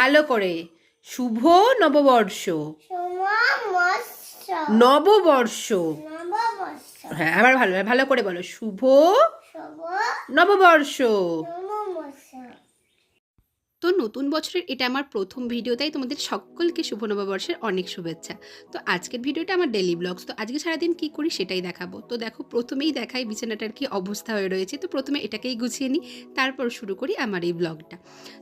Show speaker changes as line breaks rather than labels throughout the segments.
ভালো করে। শুভ নববর্ষ। নববর্ষ। হ্যাঁ আবার ভালো ভালো করে বলো। শুভ নববর্ষ।
তো নতুন বছরের এটা আমার প্রথম ভিডিও তাই তোমাদের সকলকে শুভ নববর্ষের অনেক শুভেচ্ছা। তো আজকের ভিডিওটা আমার ডেলি ব্লগস তো আজকে সারাদিন কি করি সেটাই দেখাবো। তো দেখো প্রথমেই দেখাই বিছানাটার কি অবস্থা হয়ে রয়েছে তো প্রথমে এটাকেই গুছিয়ে নিই তারপর শুরু করি আমার এই ব্লগটা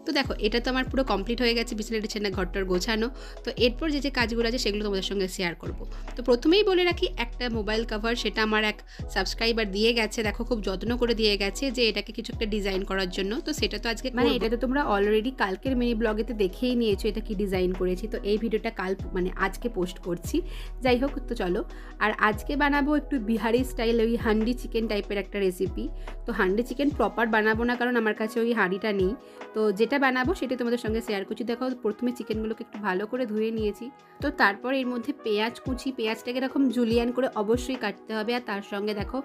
তো দেখো এটা তো আমার পুরো কমপ্লিট হয়ে গেছে বিছানা টিছানা ঘরটার গোছানো। তো এরপর যে যে কাজগুলো আছে সেগুলো তোমাদের সঙ্গে শেয়ার করব। তো প্রথমেই বলে রাখি একটা মোবাইল কভার সেটা আমার এক সাবস্ক্রাইবার দিয়ে গেছে দেখো খুব যত্ন করে দিয়ে গেছে যে এটাকে কিছু একটা ডিজাইন করার জন্য তো সেটা তো আজকে মানে এটা তো তোমরা অলরেডি কালকের মিনি ব্লগেতে দেখেই নিয়েছো এটা কি ডিজাইন করেছি। তো এই ভিডিওটা কাল মানে আজকে পোস্ট করছি। যাই হোক, তো চলো। আর আজকে বানাবো একটু বিহারি স্টাইল ওই হান্ডি চিকেন টাইপের একটা রেসিপি তো হান্ডি চিকেন প্রপার বানাবো না, কারণ আমার কাছে ওই হাঁড়িটা নেই। তো যেটা বানাবো সেটা তোমাদের সঙ্গে শেয়ার করছি। দেখো, প্রথমে চিকেনগুলোকে একটু ভালো করে ধুয়ে নিয়েছি। তো তারপর এর মধ্যে পেঁয়াজ কুচি, পেঁয়াজটাকে এরকম জুলিয়ান করে অবশ্যই কাটতে হবে। আর তার সঙ্গে দেখো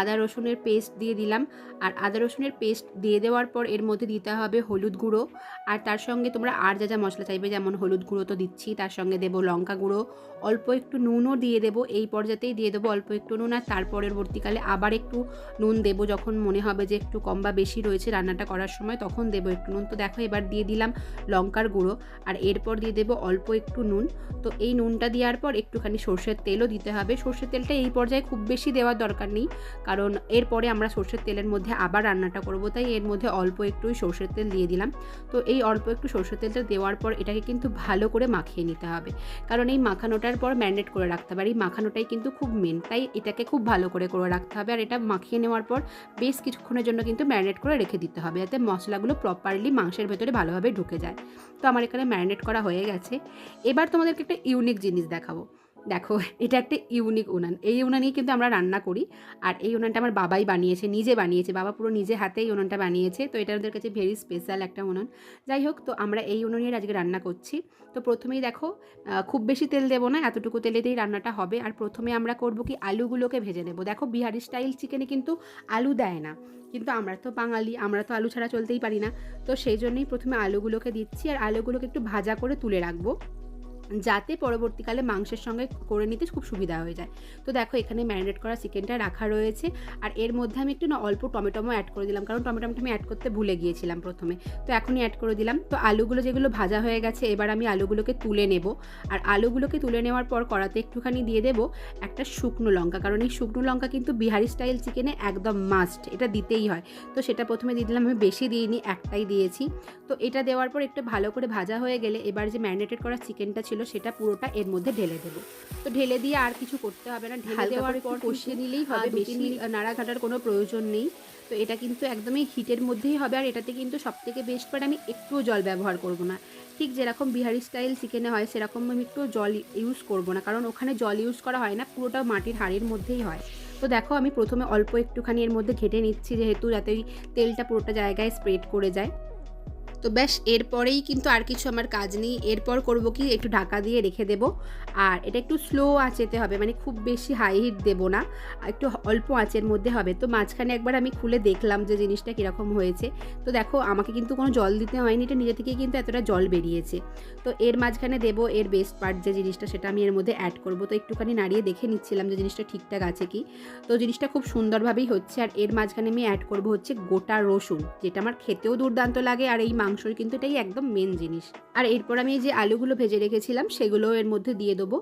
আদা রসুনের পেস্ট দিয়ে দিলাম। আর আদা রসুনের পেস্ট দিয়ে দেওয়ার পর এর মধ্যে দিতে হবে হলুদ গুঁড়ো। আর তার সঙ্গে তোমরা আর যা যা মশলা চাইবে, যেমন হলুদ গুঁড়ো তো দিচ্ছি, তার সঙ্গে দেবো লঙ্কা গুঁড়ো, অল্প একটু নুনও দিয়ে দেবো, এই পর্যাতেই দিয়ে দেবো অল্প একটু নুন, আর তার পরবর্তীকালে আবার একটু নুন দেবো, যখন মনে হবে যে একটু কম বা বেশি রয়েছে রান্নাটা করার সময়, তখন দেবো একটু নুন। তো দেখো, এবার দিয়ে দিলাম লঙ্কার গুঁড়ো, আর এরপর দিয়ে দেবো অল্প একটু নুন। তো এই নুনটা দেওয়ার পর একটুখানি সর্ষের তেলও দিতে হবে। সর্ষের তেলটা এই পর্যায়ে খুব বেশি দেওয়ার দরকার নেই, কারণ এরপরে আমরা সর্ষের তেলের মধ্যে আবার রান্নাটা করব, তাই এর মধ্যে অল্প একটুই সর্ষের তেল দিয়ে দিলাম। তো এই অল্প একটু সর্ষের তেলটা দেওয়ার পর এটাকে কিন্তু ভালো করে মাখিয়ে নিতে হবে। কারণ এই মাখানোটার পর ম্যারিনেট করে রাখতে হবে। আর এই মাখানোটাই কিন্তু খুব মেন তাই এটাকে খুব ভালো করে করে রাখতে হবে। আর এটা মাখিয়ে নেওয়ার পর বেশ কিছুক্ষণের জন্য কিন্তু ম্যারিনেট করে রেখে দিতে হবে। যাতে মশলাগুলো প্রপারলি মাংসের ভেতরে ভালোভাবে ঢুকে যায়। তো আমার এখানে ম্যারিনেট করা হয়ে গেছে। এবার তোমাদেরকে একটা ইউনিক জিনিস দেখাবো। দেখো, এটা একটা ইউনিক উনান। এই উনানেই কিন্তু আমরা রান্না করি। আর এই উনানটা আমার বাবাই বানিয়েছে, নিজে বানিয়েছে। বাবা পুরো নিজে হাতে এই উনানটা বানিয়েছে। তো এটা ওদের কাছে ভেরি স্পেশাল একটা উনান। যাই হোক, তো আমরা এই উনুনের আজকে রান্না করছি। তো প্রথমেই দেখো খুব বেশি তেল দেবো না, এতটুকু তেলেতেই রান্নাটা হবে। আর প্রথমে আমরা করব কি আলুগুলোকে ভেজে নেব। দেখো, বিহারি স্টাইল চিকেনে কিন্তু আলু দেয় না। কিন্তু আমরা তো বাঙালি, আমরা তো আলু ছাড়া চলতেই পারি না। তো সেই জন্যই প্রথমে আলুগুলোকে দিচ্ছি। আর আলুগুলোকে একটু ভাজা করে তুলে রাখব। যাতে পরবর্তীকালে মাংসের সঙ্গে করে নিতে খুব সুবিধা হয়ে যায়। তো দেখো, এখানে ম্যারিনেট করা চিকেনটা রাখা রয়েছে। আর এর মধ্যে আমি একটু না অল্প টমেটোমো অ্যাড করে দিলাম, কারণ টমেটোমটা আমি অ্যাড করতে ভুলে গিয়েছিলাম প্রথমে। তো এখনই অ্যাড করে দিলাম। তো আলুগুলো যেগুলো ভাজা হয়ে গেছে, এবার আমি আলুগুলোকে তুলে নেব। আর আলুগুলোকে তুলে নেওয়ার পর কড়াতে একটুখানি দিয়ে দেবো একটা শুকনো লঙ্কা, কারণ এই শুকনো লঙ্কা কিন্তু বিহারি স্টাইল চিকেনে একদম মাস্ট এটা দিতেই হয়। তো সেটা প্রথমে দিয়ে দিলাম, আমি বেশি দিইনি, একটাই দিয়েছি। তো এটা দেওয়ার পর একটু ভালো করে ভাজা হয়ে গেলে, এবার যে ম্যারিনেটেড করা চিকেনটা ছিল সেটা পুরোটা এর মধ্যে ঢেলে দেবো। তো ঢেলে দিয়ে আর কিছু করতে হবে না। ঢেলে দেওয়ার পর কষিয়ে নিলেই হবে বেশি নাড়াঘাটার কোনো প্রয়োজন নেই। তো এটা কিন্তু একদমই হিটের মধ্যেই হবে আর এটাতে কিন্তু সবথেকে বেস্ট পার্ট আমি একটুও জল ব্যবহার করব না। ঠিক যেরকম বিহারি স্টাইল চিকেনে হয় সেরকম আমি একটু জল ইউজ করব না। কারণ ওখানে জল ইউজ করা হয় না পুরোটা মাটির হাঁড়ির মধ্যেই হয়। তো দেখো আমি প্রথমে অল্প একটুখানি এর মধ্যে ঘেটে নিচ্ছি যেহেতু যাতে ওই তেলটা পুরোটা জায়গায় স্প্রেড করে যায়। তো ব্যাস, এরপরেই কিন্তু আর কিছু আমার কাজ নেই। এরপর করব কি, একটু ঢাকা দিয়ে রেখে দেব। আর এটা একটু স্লো আঁচেতে হবে মানে খুব বেশি হাই হিট দেবো না। একটু অল্প আঁচের মধ্যে হবে। তো মাঝখানে একবার আমি খুলে দেখলাম যে জিনিসটা কীরকম হয়েছে। তো দেখো, আমাকে কিন্তু কোনো জল দিতে হয়নি। এটা নিজে থেকেই কিন্তু এতটা জল বেরিয়েছে। তো এর মাঝখানে দেবো এর বেস্ট পার্ট যে জিনিসটা, সেটা আমি এর মধ্যে অ্যাড করব। তো একটুখানি নাড়িয়ে দেখে নিচ্ছিলাম যে জিনিসটা ঠিকঠাক আছে কি। তো জিনিসটা খুব সুন্দরভাবেই হচ্ছে। আর এর মাঝখানে আমি অ্যাড করব হচ্ছে গোটা রসুন, যেটা আমার খেতেও দুর্দান্ত লাগে। আর এই মাংসর কিন্তু এটাই একদম মেন জিনিস। আর এরপর আমি এই যে আলুগুলো ভেজে রেখেছিলাম সেগুলো এর মধ্যে দিয়ে দেবো।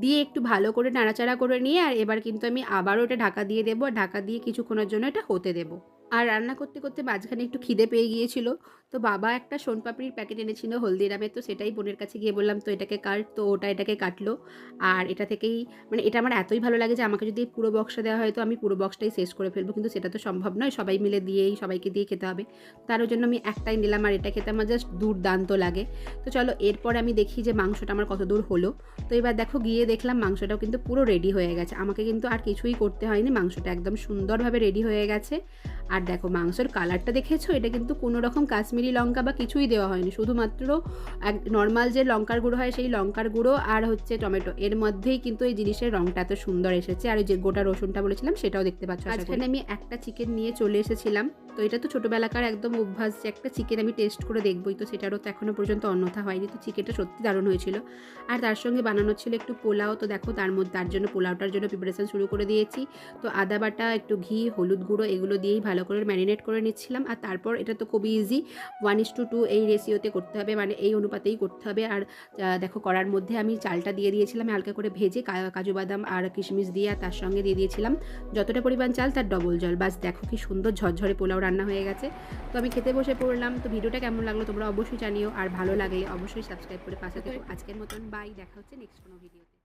দিয়ে একটু ভালো করে নাড়াচাড়া করে নিয়ে, আর এবার কিন্তু আমি আবারও এটা ঢাকা দিয়ে দেবো, আর ঢাকা দিয়ে কিছুক্ষণের জন্য এটা হতে দেবো। আর রান্না করতে করতে মাঝখানে একটু খিদে পেয়ে গিয়েছিল। তো বাবা একটা সোনপাপড়ির প্যাকেট এনেছিল হলদিরামের, তো সেটাই বোনের কাছে গিয়ে বললাম, তো এটাকে কাট। তো ওটা এটাকে কাটলো। আর এটা থেকেই মানে এটা আমার এতই ভালো লাগে যে আমাকে যদি পুরো বক্সটা দেওয়া হয়, তো আমি পুরো বক্সটাই শেষ করে ফেলব। কিন্তু সেটা তো সম্ভব নয়, সবাই মিলে দিয়েই, সবাইকে দিয়ে খেতে হবে। তার জন্য আমি একটাই নিলাম, আর এটা খেতে আমার জাস্ট দুর্দান্ত লাগে। তো চলো, এরপর আমি দেখি যে মাংসটা আমার কত দূর হলো। তো এবার দেখো, গিয়ে দেখলাম মাংসটাও কিন্তু পুরো রেডি হয়ে গেছে। আমাকে কিন্তু আর কিছুই করতে হয়নি, মাংসটা একদম সুন্দরভাবে রেডি হয়ে গেছে। আর দেখো মাংসের কালারটা দেখেছ? এটা কিন্তু কোনো রকম কাশ্মীরি লঙ্কা বা কিছুই দেওয়া হয়নি। শুধুমাত্র এক নর্মাল যে লঙ্কার গুঁড়ো হয়, সেই লঙ্কার গুঁড়ো আর হচ্ছে টমেটো। এর মধ্যেই কিন্তু এই জিনিসের রঙটা এত সুন্দর এসেছে। আর যে গোটা রসুনটা বলেছিলাম, সেটাও দেখতে পাচ্ছ মাঝখানে আমি একটা চিকেন নিয়ে চলে এসেছিলাম। তো এটা তো ছোটোবেলাকার একদম অভ্যাস যে একটা চিকেন আমি টেস্ট করে দেখবই। তো সেটারও তো এখনও পর্যন্ত অন্যথা হয়নি। তো চিকেনটা সত্যি দারুণ হয়েছিল। আর তার সঙ্গে বানানো ছিল একটু পোলাও। তো দেখো তার মধ্যে, তার জন্য পোলাওটার জন্য প্রিপারেশন শুরু করে দিয়েছি। তো আদা বাটা, একটু ঘি, হলুদ গুঁড়ো, এগুলো দিয়েই ভালো করে ম্যারিনেট করে নিচ্ছিলাম আর তারপর এটা তো খুবই easy one is to two এই রেশিওতে করতে হবে মানে এই অনুপাতেই করতে হবে আর দেখো কড়ার মধ্যে আমি চালটা দিয়ে দিয়েছিলাম হালকা করে ভেজে কাজু বাদাম আর কিশমিশ দিয়ে আর তার সঙ্গে দিয়ে দিয়েছিলাম যতটা পরিমাণ চাল তার ডবল জল বাস দেখো কি সুন্দর ঝরঝরে পোলাও রান্না হয়ে গেছে তো আমি খেতে বসে পড়লাম তো ভিডিওটা কেমন লাগল তোমরা অবশ্যই জানিও আর ভালো লাগলে অবশ্যই সাবস্ক্রাইব করে পাশে থেকো আজকের মতন বাই দেখা হচ্ছে নেক্সট কোনো ভিডিওতে